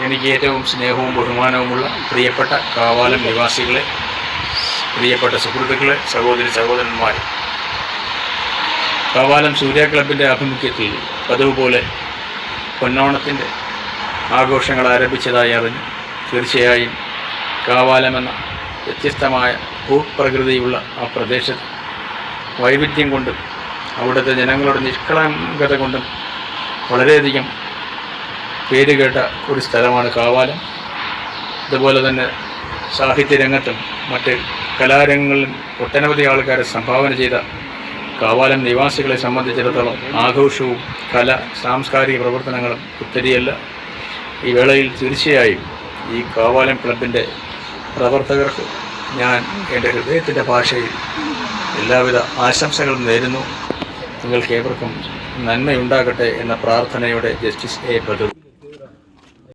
എനിക്ക് ഏറ്റവും സ്നേഹവും ബഹുമാനവുമുള്ള പ്രിയപ്പെട്ട കാവാലം നിവാസികളെ പ്രിയപ്പെട്ട സുഹൃത്തുക്കളെ സഹോദരി സഹോദരന്മാരെ. കാവാലം സൂര്യ ക്ലബിന്റെ ആഭിമുഖ്യത്തിൽ പതിവുപോലെ പൊന്നോണത്തിന്റെ ആഘോഷങ്ങൾ ആരംഭിച്ചതായി അറിഞ്ഞു. തീർച്ചയായും കാവാലമെന്ന വ്യത്യസ്തമായ ഭൂപ്രകൃതിയുള്ള ആ പ്രദേശത്ത് വൈവിധ്യം കൊണ്ടും അവിടുത്തെ ജനങ്ങളുടെ നിഷ്കളങ്കത കൊണ്ടും വളരെയധികം പേരുകേട്ട ഒരു സ്ഥലമാണ് കാവാലം. അതുപോലെ തന്നെ സാഹിത്യരംഗത്തും മറ്റ് കലാരംഗങ്ങളിലും ഒട്ടനവധി ആൾക്കാരെ സംഭാവന ചെയ്ത കാവാലം നിവാസികളെ സംബന്ധിച്ചിടത്തോളം ആഘോഷവും കല സാംസ്കാരിക പ്രവർത്തനങ്ങളും ഒത്തിരിയല്ല. ഈ വേളയിൽ തീർച്ചയായും ഈ കാവാലം ക്ലബിന്റെ പ്രവർത്തകർക്ക് ഞാൻ എന്റെ ഹൃദയത്തിന്റെ ഭാഷയിൽ എല്ലാവിധ ആശംസകളും നേരുന്നു. നിങ്ങൾക്ക് ഏവർക്കും നന്മയുണ്ടാകട്ടെ എന്ന പ്രാർത്ഥനയോടെ ജസ്റ്റിസ് എ. ബദർ.